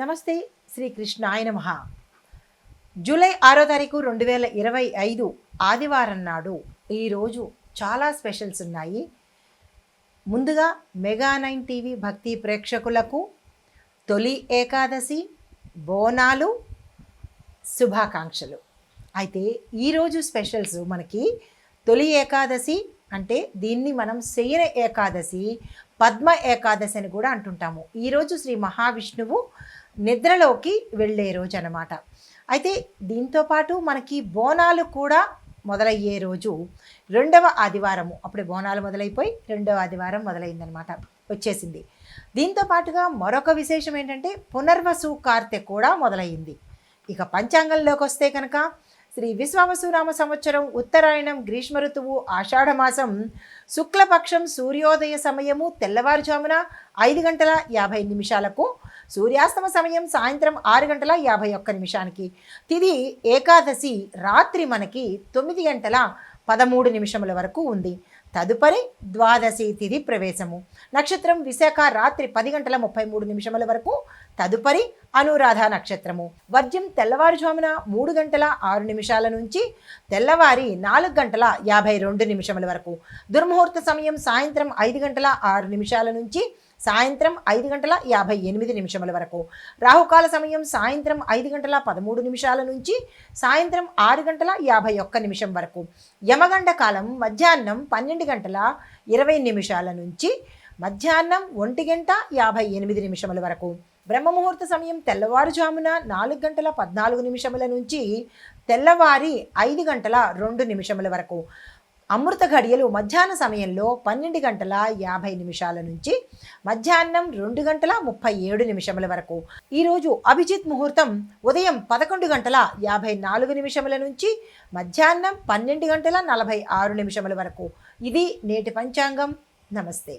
నమస్తే శ్రీ కృష్ణాయ నమ. జూలై ఆరో తారీఖు రెండు వేల ఇరవై ఐదు ఆదివారం నాడు ఈరోజు చాలా స్పెషల్స్ ఉన్నాయి. ముందుగా మెగా నైన్ టీవీ భక్తి ప్రేక్షకులకు తొలి ఏకాదశి బోనాలు శుభాకాంక్షలు. అయితే ఈరోజు స్పెషల్స్ మనకి తొలి ఏకాదశి అంటే దీన్ని మనం శయన ఏకాదశి పద్మ ఏకాదశి అని కూడా అంటుంటాము. ఈరోజు శ్రీ మహావిష్ణువు నిద్రలోకి వెళ్ళే రోజు అనమాట అయితే దీంతోపాటు మనకి బోనాలు కూడా మొదలయ్యే రోజు రెండవ ఆదివారము. అప్పుడే బోనాలు మొదలైపోయి రెండవ ఆదివారం మొదలైందనమాట. వచ్చేసింది. దీంతో పాటుగా మరొక విశేషం ఏంటంటే పునర్వసు కార్తె కూడా మొదలైంది ఇక పంచాంగంలోకి వస్తే కనుక శ్రీ విశ్వావసునామ సంవత్సరం ఉత్తరాయణం గ్రీష్మ ఋతువు ఆషాఢమాసం శుక్లపక్షం సూర్యోదయ సమయము తెల్లవారుజామున ఐదు గంటల యాభై నిమిషాలకు సూర్యాస్తమ సమయం సాయంత్రం ఆరు గంటల యాభై ఒక్క నిమిషానికి. తిది ఏకాదశి రాత్రి మనకి తొమ్మిది గంటల పదమూడు నిమిషముల వరకు ఉంది. తదుపరి ద్వాదశి తిథి ప్రవేశము. నక్షత్రం విశాఖ రాత్రి పది గంటల ముప్పై మూడు నిమిషముల వరకు తదుపరి అనురాధ నక్షత్రము. వర్జ్యం తెల్లవారుజామున మూడు గంటల ఆరు నిమిషాల నుంచి తెల్లవారి నాలుగు గంటల యాభై రెండు నిమిషముల వరకు. దుర్ముహూర్త సమయం సాయంత్రం ఐదు గంటల ఆరు నిమిషాల నుంచి సాయంత్రం ఐదు గంటల యాభై ఎనిమిది నిమిషముల వరకు. రాహుకాల సమయం సాయంత్రం ఐదు గంటల పదమూడు నిమిషాల నుంచి సాయంత్రం ఆరు గంటల యాభై ఒక్క నిమిషం వరకు. యమగండ కాలం మధ్యాహ్నం పన్నెండు పన్నెండు గంటల ఇరవై నిమిషాల నుంచి మధ్యాహ్నం ఒంటి గంట యాభై ఎనిమిది నిమిషముల వరకు. బ్రహ్మముహూర్త సమయం తెల్లవారుజామున నాలుగు గంటల పద్నాలుగు నిమిషముల నుంచి తెల్లవారి ఐదు గంటల రెండు నిమిషముల వరకు. అమృత ఘడియలు మధ్యాహ్న సమయంలో పన్నెండు గంటల యాభై నిమిషాల నుంచి మధ్యాహ్నం రెండు గంటల ముప్పై ఏడు నిమిషముల వరకు. ఈరోజు అభిజిత్ ముహూర్తం ఉదయం పదకొండు గంటల యాభై నాలుగు నిమిషముల నుంచి మధ్యాహ్నం పన్నెండు గంటల నలభై ఆరు నిమిషముల వరకు. ఇది నేటి పంచాంగం. నమస్తే.